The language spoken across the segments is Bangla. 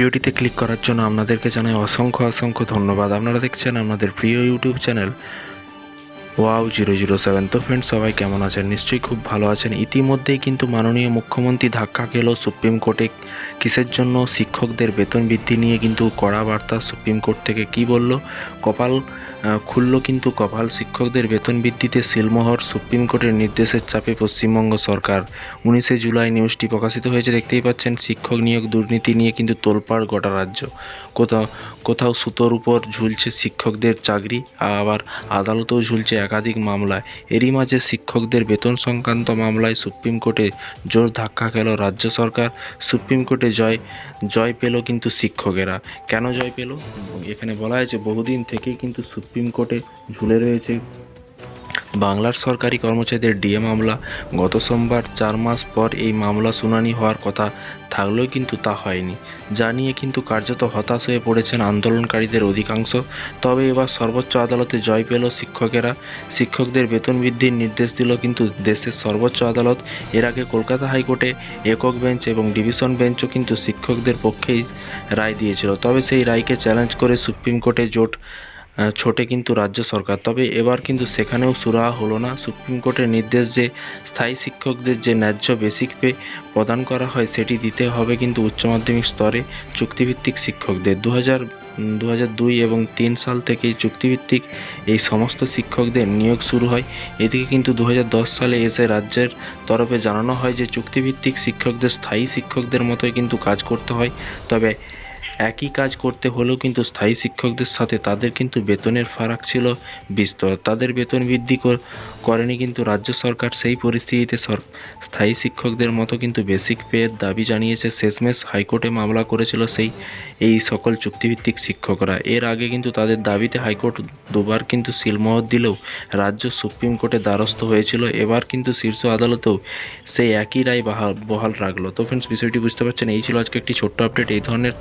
ভিডিওটিতে ক্লিক করার জন্য আপনাদেরকে জানাই অসংখ্য অসংখ্য ধন্যবাদ। আপনারা দেখছেন আমাদের প্রিয় YouTube channel wow zero zero seven তো ফ্রেন্ড সবাই কেমন আছেন? নিশ্চয়ই খুব ভালো আছেন। ইতিমধ্যেই কিন্তু মাননীয় মুখ্যমন্ত্রী ধাক্কা খেল সুপ্রিম কোর্টে কিসের জন্য? শিক্ষকদের বেতন বৃদ্ধি নিয়ে কিন্তু কড়া বার্তা সুপ্রিম কোর্ট থেকে কি বলল? কপাল খুলল কিন্তু কপাল। শিক্ষকদের বেতন বৃদ্ধিতে সিলমোহর সুপ্রিম কোর্টের নির্দেশের চাপে পশ্চিমবঙ্গ সরকার। উনিশে জুলাই নিউজটি প্রকাশিত হয়েছে, দেখতেই পাচ্ছেন শিক্ষক নিয়োগ দুর্নীতি নিয়ে কিন্তু তোলপাড় গোটা রাজ্য। কোথাও কোথাও সুতোর উপর ঝুলছে শিক্ষকদের চাকরি, আবার আদালতেও ঝুলছে একাধিক মামলায়। এরই মাঝে শিক্ষকদের বেতন সংক্রান্ত মামলায় সুপ্রিম কোর্টে জোর ধাক্কা খেল রাজ্য সরকার। সুপ্রিম কোর্টে জয় জয় পেল কিন্তু শিক্ষকেরা। কেন জয় পেল? এখানে বলা হয়েছে বহুদিন থেকেই কিন্তু সুপ্রিম কোর্টে ঝুলে রয়েছে বাংলার সরকারি কর্মচারীদের ডিএ মামলা। গত সোমবার চার মাস পর এই মামলা শুনানি হওয়ার কথা থাকলেও কিন্তু তা হয়নি। যা নিয়ে কিন্তু কার্যত হতাশ হয়ে পড়েছেন আন্দোলনকারীদের অধিকাংশ। তবে এবার সর্বোচ্চ আদালতে জয় পেল শিক্ষকেরা। শিক্ষকদের বেতন বৃদ্ধির নির্দেশ দিল কিন্তু দেশের সর্বোচ্চ আদালত। এর আগে কলকাতা হাইকোর্টে একক বেঞ্চ এবং ডিভিশন বেঞ্চও কিন্তু শিক্ষকদের পক্ষেই রায় দিয়েছিল। তবে সেই রায়কে চ্যালেঞ্জ করে সুপ্রিম কোর্টে জোট ছোটে কিন্তু রাজ্য সরকার। তবে এবার কিন্তু সেখানেও সুরাহা হলো না। সুপ্রিম কোর্টের নির্দেশ যে স্থায়ী শিক্ষকদের যে ন্যায্য বেসিক পে প্রদান করা হয়, সেটি দিতে হবে কিন্তু উচ্চ মাধ্যমিক স্তরে চুক্তিভিত্তিক শিক্ষকদের। দু হাজার দু হাজার দুই এবং তিন সাল থেকেই চুক্তিভিত্তিক এই সমস্ত শিক্ষকদের নিয়োগ শুরু হয়। এদিকে কিন্তু দু হাজার দশ সালে এসে রাজ্যের তরফে জানানো হয় যে চুক্তিভিত্তিক শিক্ষকদের, স্থায়ী শিক্ষকদের মতোই কিন্তু কাজ করতে হয়। তবে একই কাজ করতে হলেও কিন্তু স্থায়ী শিক্ষকদের সাথে তাদের কিন্তু বেতনের ফারাক ছিল বিস্তর। তাদের বেতন বৃদ্ধি করেনি কিন্তু রাজ্য সরকার সেই পরিস্থিতিতে স্থায়ী শিক্ষকদের মতো কিন্তু বেসিক পেয়ের দাবি জানিয়েছে। শেষমেশ হাইকোর্টে মামলা করেছিল সেই, এই সকল চুক্তিভিত্তিক শিক্ষকরা। এর আগে কিন্তু তাদের দাবিতে হাইকোর্ট দুবার কিন্তু সিলমোহর দিলেও রাজ্য সুপ্রিম কোর্টে দ্বারস্থ হয়েছিল। এবার কিন্তু শীর্ষ আদালতেও সেই একই রায় বহাল রাখল। তো ফ্রেন্ডস বিষয়টি বুঝতে পারছেন, এই ছিল আজকে একটি ছোট্ট আপডেট এই ধরনের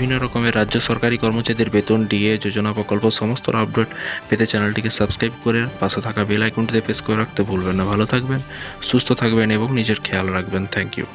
বিভিন্ন রকমের রাজ্য সরকারি কর্মচারীদের বেতন, ডিএ, যোজনা প্রকল্প, সমস্ত আপডেট পেতে চ্যানেলটিকে সাবস্ক্রাইব করে পাশে থাকা বেল আইকনটিতে প্রেস করে রাখতে ভুলবেন না। ভালো থাকবেন, সুস্থ থাকবেন এবং নিজের খেয়াল রাখবেন। Thank you.